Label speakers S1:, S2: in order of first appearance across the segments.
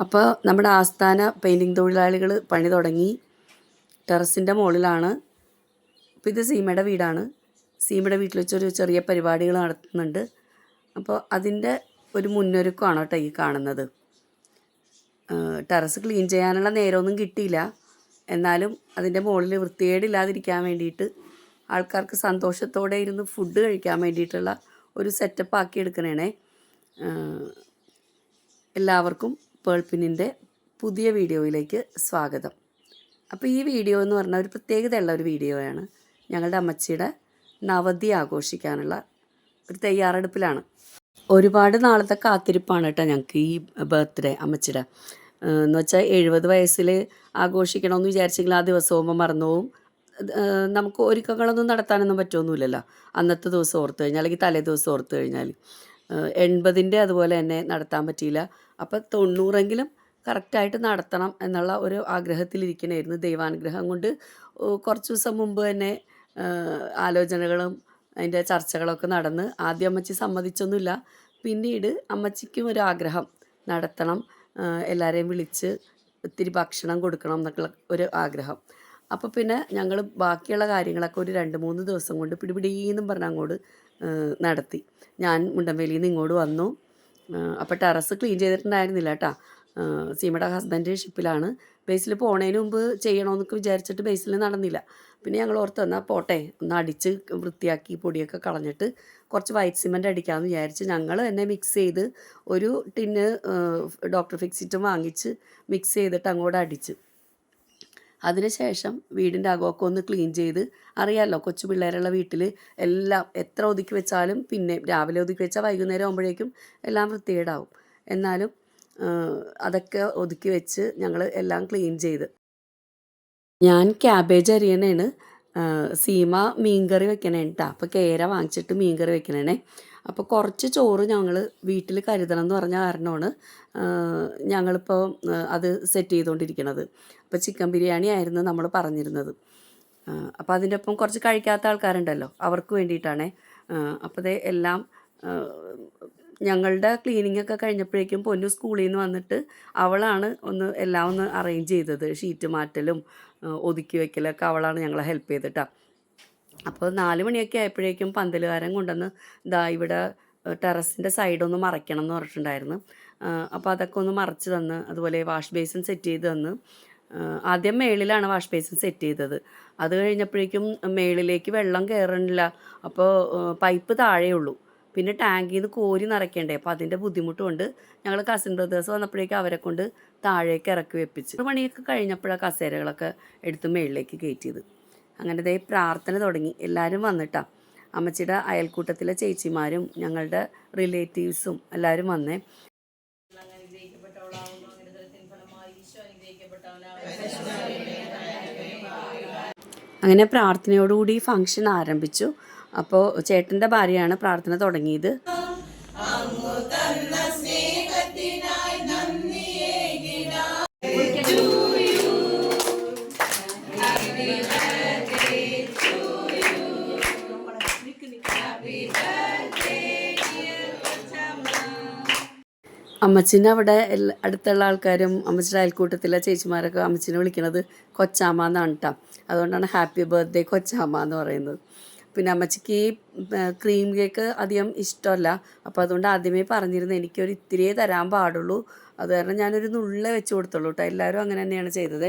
S1: അപ്പോൾ നമ്മുടെ ആസ്ഥാന പെയിന്റിങ് തൊഴിലാളികൾ പണി തുടങ്ങി. ടെറസിന്റെ മുകളിലാണ്. അപ്പോൾ ഇത് സീമയുടെ വീടാണ്. സീമയുടെ വീട്ടിൽ വെച്ചൊരു ചെറിയ പരിപാടികൾ നടത്തുന്നുണ്ട്. അപ്പോൾ അതിന്റെ ഒരു മുന്നൊരുക്കമാണ് കേട്ടോ ഈ കാണുന്നത്. ടെറസ് ക്ലീൻ ചെയ്യാനുള്ള നേരമൊന്നും കിട്ടിയില്ല. എന്നാലും അതിന്റെ മുകളിൽ വൃത്തികേടില്ലാതിരിക്കാൻ വേണ്ടിയിട്ട് ആൾക്കാർക്ക് സന്തോഷത്തോടെ ഇരുന്ന് ഫുഡ് കഴിക്കാൻ വേണ്ടിയിട്ടുള്ള ഒരു സെറ്റപ്പ് ആക്കി എടുക്കണേ എല്ലാവർക്കും പേൾപ്പിനിന്റെ പുതിയ വീഡിയോയിലേക്ക് സ്വാഗതം. അപ്പോൾ ഈ വീഡിയോ എന്ന് പറഞ്ഞാൽ ഒരു പ്രത്യേകതയുള്ള ഒരു വീഡിയോയാണ്. ഞങ്ങളുടെ അമ്മച്ചിയുടെ നവതി ആഘോഷിക്കാനുള്ള ഒരു തയ്യാറെടുപ്പിലാണ്. ഒരുപാട് നാളത്തെ കാത്തിരിപ്പാണ് കേട്ടോ ഞങ്ങൾക്ക് ഈ ബർത്ത്ഡേ അമ്മച്ചിയുടെ എന്ന് വെച്ചാൽ എഴുപത് വയസ്സിൽ ആഘോഷിക്കണമെന്ന് വിചാരിച്ചെങ്കിൽ ആ ദിവസം പോകുമ്പോൾ മറന്നുപോകും നമുക്ക് ഒരുക്കങ്ങളൊന്നും നടത്താനൊന്നും പറ്റുമൊന്നുമില്ലല്ലോ അന്നത്തെ ദിവസം ഓർത്ത് കഴിഞ്ഞാൽ അല്ലെങ്കിൽ തലേ ദിവസം ഓർത്ത് കഴിഞ്ഞാൽ എൺപതിന്റെ അതുപോലെ തന്നെ നടത്താൻ പറ്റിയില്ല. അപ്പോൾ തൊണ്ണൂറെങ്കിലും കറക്റ്റായിട്ട് നടത്തണം എന്നുള്ള ഒരു ആഗ്രഹത്തിലിരിക്കണമായിരുന്നു ദൈവാനുഗ്രഹം കൊണ്ട്. കുറച്ച് ദിവസം മുമ്പ് തന്നെ ആലോചനകളും അതിന്റെ ചർച്ചകളൊക്കെ നടന്ന് ആദ്യം അമ്മച്ചി സമ്മതിച്ചൊന്നുമില്ല. പിന്നീട് അമ്മച്ചിക്കും ഒരു ആഗ്രഹം നടത്തണം എല്ലാവരെയും വിളിച്ച് ഒത്തിരി ഭക്ഷണം കൊടുക്കണം എന്നൊക്കെ ഒരു ആഗ്രഹം. അപ്പോൾ പിന്നെ ഞങ്ങൾ ബാക്കിയുള്ള കാര്യങ്ങളൊക്കെ ഒരു രണ്ട് മൂന്ന് ദിവസം കൊണ്ട് പിടിപിടീന്നും പറഞ്ഞ അങ്ങോട്ട് നടത്തി. ഞാൻ മുണ്ടമ്പേലിയിൽ നിന്ന് ഇങ്ങോട്ട് വന്നു. അപ്പോൾ ടെറസ് ക്ലീൻ ചെയ്തിട്ടുണ്ടായിരുന്നില്ല കേട്ടോ സീമയുടെ ഹസ്ബൻഡ് ഷിപ്പിലാണ് ബേസിൽ പോണതിന് മുമ്പ് ചെയ്യണമെന്നൊക്കെ വിചാരിച്ചിട്ട് ബേസിൽ നടന്നില്ല. പിന്നെ ഞങ്ങൾ ഓർത്ത് എന്നാൽ പോട്ടെ ഒന്ന് അടിച്ച് വൃത്തിയാക്കി പൊടിയൊക്കെ കളഞ്ഞിട്ട് കുറച്ച് വൈറ്റ് സിമെന്റ് അടിക്കാമെന്ന് വിചാരിച്ച് ഞങ്ങൾ തന്നെ മിക്സ് ചെയ്ത് ഒരു ടിന്ന് ഡോക്ടർ ഫിക്സിറ്റും വാങ്ങിച്ച് മിക്സ് ചെയ്തിട്ട് അങ്ങോട്ട് അടിച്ച്. അതിനുശേഷം വീടിന്റെ അകമൊക്കെ ഒന്ന് ക്ലീൻ ചെയ്ത് അറിയാമല്ലോ കൊച്ചു പിള്ളേരുള്ള വീട്ടിൽ എല്ലാം എത്ര ഒതുക്കി വെച്ചാലും പിന്നെ രാവിലെ ഒതുക്കി വെച്ചാൽ വൈകുന്നേരം ആകുമ്പോഴേക്കും എല്ലാം വൃത്തികേടാവും. എന്നാലും അതൊക്കെ ഒതുക്കി വെച്ച് ഞങ്ങൾ എല്ലാം ക്ലീൻ ചെയ്ത്. ഞാൻ ക്യാബേജ് അരിയണേണ്. സീമ മീൻകറി വെക്കണേട്ടാ അപ്പോൾ കേര വാങ്ങിച്ചിട്ട് മീൻകറി വെക്കണേ അപ്പോൾ കുറച്ച് ചോറ് ഞങ്ങൾ വീട്ടിൽ കരുതണം എന്ന് പറഞ്ഞ കാരണമാണ് ഞങ്ങളിപ്പോൾ അത് സെറ്റ് ചെയ്തുകൊണ്ടിരിക്കുന്നത് അപ്പോൾ ചിക്കൻ ബിരിയാണി ആയിരുന്നു നമ്മൾ പറഞ്ഞിരുന്നത്. അപ്പോൾ അതിന്റെ ഒപ്പം കുറച്ച് കഴിക്കാത്ത ആൾക്കാരുണ്ടല്ലോ അവർക്ക് വേണ്ടിയിട്ടാണേ. അപ്പോൾ ദേ എല്ലാം ഞങ്ങളുടെ ക്ലീനിങ് ഒക്കെ കഴിഞ്ഞപ്പോഴേക്കും പൊന്നു സ്കൂളിൽ നിന്ന് വന്നിട്ട് അവളാണ് ഒന്ന് എല്ലാം ഒന്ന് അറേഞ്ച് ചെയ്തത്. ഷീറ്റ് മാറ്റലും ഒതുക്കി വയ്ക്കലൊക്കെ അവളാണ് ഞങ്ങളെ ഹെൽപ്പ് ചെയ്തിട്ടാ. അപ്പോൾ നാല് മണിയൊക്കെ ആയപ്പോഴേക്കും പന്തലുകാരൻ കൊണ്ടുവന്ന് ഇതാ ഇവിടെ ടെറസിന്റെ സൈഡൊന്ന് മറയ്ക്കണം എന്ന് പറഞ്ഞിട്ടുണ്ടായിരുന്നു. അപ്പോൾ അതൊക്കെ ഒന്ന് മറച്ച് തന്ന് അതുപോലെ വാഷ് ബേസിൻ സെറ്റ് ചെയ്ത് തന്ന് ആദ്യം മേളിലാണ് വാഷ് ബേസിൻ സെറ്റ് ചെയ്തത്. അത് കഴിഞ്ഞപ്പോഴേക്കും മേളിലേക്ക് വെള്ളം കയറണില്ല. അപ്പോൾ പൈപ്പ് താഴെയുള്ളൂ പിന്നെ ടാങ്കിൽ നിന്ന് കോരി നിറയ്ക്കേണ്ടേ? അപ്പോൾ അതിന്റെ ബുദ്ധിമുട്ടുകൊണ്ട് ഞങ്ങൾ കസിൻ ബ്രദേഴ്സ് വന്നപ്പോഴേക്കും അവരെ കൊണ്ട് താഴേക്ക് ഇറക്കി വെപ്പിച്ച്. ഒരു മണിയൊക്കെ കഴിഞ്ഞപ്പോഴാണ് കസേരകളൊക്കെ എടുത്ത് മേളിലേക്ക് കയറ്റിയത്. അങ്ങനെ ദേ പ്രാർത്ഥന തുടങ്ങി. എല്ലാവരും വന്നിട്ടാ. അമ്മച്ചിയുടെ അയൽക്കൂട്ടത്തിലെ ചേച്ചിമാരും ഞങ്ങളുടെ റിലേറ്റീവ്സും എല്ലാവരും വന്നേ. അങ്ങനെ പ്രാർത്ഥനയോടുകൂടി ഫംഗ്ഷൻ ആരംഭിച്ചു. അപ്പോൾ ചേട്ടന്റെ ഭാര്യയാണ് പ്രാർത്ഥന തുടങ്ങിയത്. അമ്മച്ചിനെ അവിടെ അടുത്തുള്ള ആൾക്കാരും അമ്മച്ചിയുടെ അയൽക്കൂട്ടത്തിലെ ചേച്ചിമാരൊക്കെ അമ്മച്ചിനെ വിളിക്കണത് കൊച്ചാമ്മ എന്നാണ് കേട്ടോ അതുകൊണ്ടാണ് ഹാപ്പി ബർത്ത്ഡേ കൊച്ചാമ്മ എന്ന് പറയുന്നത്. പിന്നെ അമ്മച്ചിക്ക് ക്രീം കേക്ക് അധികം ഇഷ്ടമല്ല. അപ്പോൾ അതുകൊണ്ട് ആദ്യമേ പറഞ്ഞിരുന്നു എനിക്കൊരു ഇത്തിരിയേ തരാൻ പാടുള്ളൂ. അത് കാരണം ഞാനൊരു നുള്ള വെച്ച് കൊടുത്തുള്ളൂ കേട്ടോ എല്ലാവരും അങ്ങനെ തന്നെയാണ് ചെയ്തത്.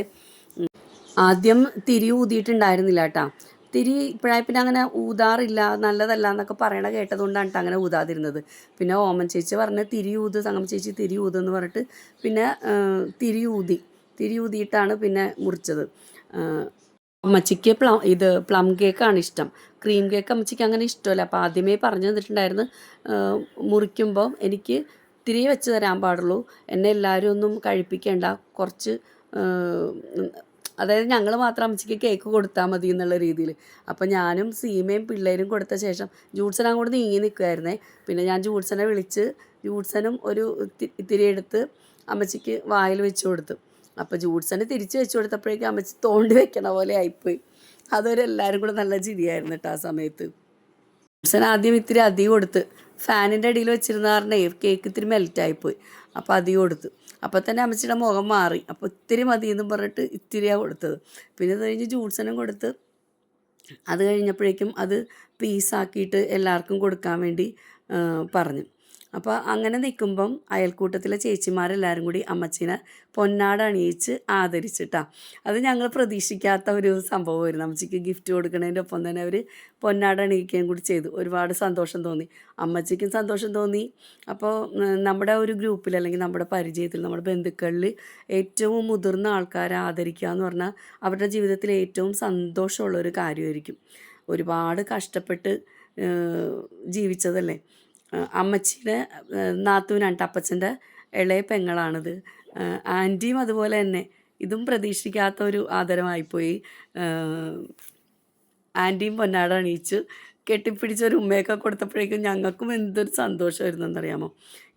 S1: ആദ്യം തിരി ഊതിയിട്ടുണ്ടായിരുന്നില്ല കേട്ടാ തിരി ഇപ്പോഴായി പിന്നെ അങ്ങനെ ഊതാറില്ല നല്ലതല്ല എന്നൊക്കെ പറയണ കേട്ടതുകൊണ്ടാണ് അങ്ങനെ ഊതാതിരുന്നത്. പിന്നെ ഓമൻ ചേച്ചി പറഞ്ഞ് തിരി ഊത് സംഗമ ചേച്ചി തിരി ഊത് എന്ന് പറഞ്ഞിട്ട് പിന്നെ തിരി ഊതി. തിരി ഊതിയിട്ടാണ് പിന്നെ മുറിച്ചത്. അമ്മച്ചിക്ക് പ്ലം ഇത് പ്ലം കേക്കാണ് ഇഷ്ടം. ക്രീം കേക്ക് അമ്മച്ചിക്ക് അങ്ങനെ ഇഷ്ടമല്ല. അപ്പോൾ ആദ്യമേ പറഞ്ഞു തന്നിട്ടുണ്ടായിരുന്നു മുറിക്കുമ്പോൾ എനിക്ക് തിരി വെച്ച് തരാൻ പാടുള്ളൂ. എന്നെ എല്ലാവരും ഒന്നും കഴിപ്പിക്കേണ്ട കുറച്ച് അതായത് ഞങ്ങൾ മാത്രം അമ്മച്ചിക്ക് കേക്ക് കൊടുത്താൽ മതി എന്നുള്ള രീതിയിൽ അപ്പോൾ ഞാനും സീമയും പിള്ളേരും കൊടുത്ത ശേഷം ജൂട്സൻ അങ്ങോട്ട് നീങ്ങി നിൽക്കുമായിരുന്നേ പിന്നെ ഞാൻ ജൂഡ്സനെ വിളിച്ച് ജൂഡ്സനും ഒരു ഇത്തിരി എടുത്ത് അമ്മച്ചിക്ക് വായിൽ വെച്ച് കൊടുത്തു. അപ്പോൾ ജൂഡ്സന് തിരിച്ച് വെച്ച് കൊടുത്തപ്പോഴേക്കും അമ്മച്ചി തോണ്ടി വെക്കണ പോലെ ആയിപ്പോയി. അതൊരു എല്ലാവരും കൂടെ നല്ല ചിരിയായിരുന്നു കേട്ടോ ആ സമയത്ത്. ജൂഡ്സൻ ആദ്യം ഇത്തിരി അധികം കൊടുത്ത്. ഫാനിന്റെ അടിയിൽ വെച്ചിരുന്ന കാരണേ കേക്ക് ഇത്തിരി മെൽറ്റായിപ്പോയി അപ്പോൾ അധികം കൊടുത്ത്. അപ്പോൾ തന്നെ അമ്മച്ചിയുടെ മുഖം മാറി. അപ്പോൾ ഇത്തിരി മതി എന്നും പറഞ്ഞിട്ട് ഇത്തിരിയാണ് കൊടുത്തത്. പിന്നെ അത് കഴിഞ്ഞ് ജ്യൂസനും കൊടുത്ത് അത് കഴിഞ്ഞപ്പോഴേക്കും അത് പീസാക്കിയിട്ട് എല്ലാവർക്കും കൊടുക്കാൻ വേണ്ടി പറഞ്ഞു. അപ്പോൾ അങ്ങനെ നിൽക്കുമ്പം അയൽക്കൂട്ടത്തിലെ ചേച്ചിമാരെല്ലാവരും കൂടി അമ്മച്ചീനെ പൊന്നാട അണിയിച്ച് ആദരിച്ചിട്ടാ. അത് ഞങ്ങൾ പ്രതീക്ഷിക്കാത്ത ഒരു സംഭവമായിരുന്നു അമ്മച്ചിക്ക് ഗിഫ്റ്റ് കൊടുക്കുന്നതിന്റെ ഒപ്പം തന്നെ അവർ പൊന്നാട അണിയിക്കുകയും കൂടി ചെയ്തു. ഒരുപാട് സന്തോഷം തോന്നി. അമ്മച്ചിക്കും സന്തോഷം തോന്നി. അപ്പോൾ നമ്മുടെ ഒരു ഗ്രൂപ്പിൽ അല്ലെങ്കിൽ നമ്മുടെ പരിചയത്തിൽ നമ്മുടെ ബന്ധുക്കളിൽ ഏറ്റവും മുതിർന്ന ആൾക്കാരെ ആദരിക്കുക എന്ന് പറഞ്ഞാൽ അവരുടെ ജീവിതത്തിൽ ഏറ്റവും സന്തോഷമുള്ള ഒരു കാര്യമായിരിക്കും. ഒരുപാട് കഷ്ടപ്പെട്ട് ജീവിച്ചതല്ലേ? അമ്മച്ചിയുടെ നാത്തൂനാണ് അപ്പച്ചന്റെ ഇളയ പെങ്ങളാണിത്. ആന്റിയും അതുപോലെ തന്നെ ഇതും പ്രതീക്ഷിക്കാത്ത ഒരു ആദരമായിപ്പോയി ആന്റിയും പൊന്നാട അണിയിച്ചു കെട്ടിപ്പിടിച്ചൊരു ഉമ്മയൊക്കെ കൊടുത്തപ്പോഴേക്കും ഞങ്ങൾക്കും എന്തൊരു സന്തോഷമായിരുന്നു എന്നറിയാമോ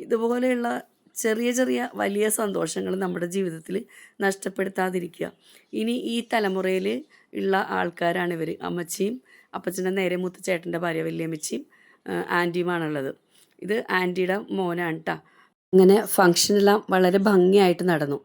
S1: ഇതുപോലെയുള്ള ചെറിയ ചെറിയ വലിയ സന്തോഷങ്ങൾ നമ്മുടെ ജീവിതത്തിൽ നഷ്ടപ്പെടുത്താതിരിക്കുക. ഇനി ഈ തലമുറയിൽ ഉള്ള ആൾക്കാരാണ് ഇവർ അമ്മച്ചിയും അപ്പച്ചന്റെ നേരെ മൂത്ത ചേട്ടന്റെ ഭാര്യ വല്യമ്മച്ചിയും ആന്റിയുമാണുള്ളത്. ഇത് ആന്റിയുടെ മോനാണ് കേട്ടോ അങ്ങനെ ഫങ്ഷനെല്ലാം വളരെ ഭംഗിയായിട്ട് നടന്നു.